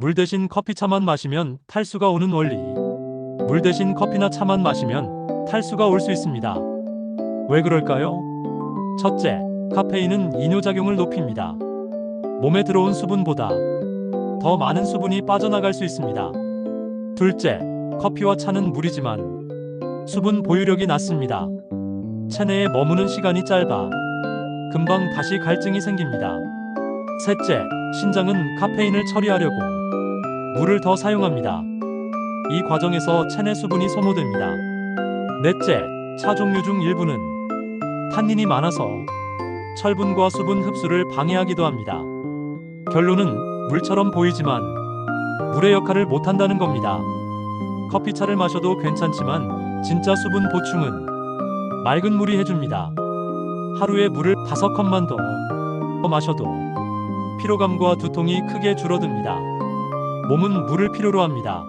물 대신 커피 차만 마시면 탈수가 오는 원리. 물 대신 커피나 차만 마시면 탈수가 올 수 있습니다. 왜 그럴까요? 첫째, 카페인은 이뇨작용을 높입니다. 몸에 들어온 수분보다 더 많은 수분이 빠져나갈 수 있습니다. 둘째, 커피와 차는 물이지만 수분 보유력이 낮습니다. 체내에 머무는 시간이 짧아 금방 다시 갈증이 생깁니다. 셋째, 신장은 카페인을 처리하려고 물을 더 사용합니다. 이 과정에서 체내 수분이 소모됩니다. 넷째, 차 종류 중 일부는 탄닌이 많아서 철분과 수분 흡수를 방해하기도 합니다. 결론은 물처럼 보이지만 물의 역할을 못한다는 겁니다. 커피차를 마셔도 괜찮지만 진짜 수분 보충은 맑은 물이 해줍니다. 하루에 물을 다섯 컵만 더 마셔도 피로감과 두통이 크게 줄어듭니다. 몸은 물을 필요로 합니다.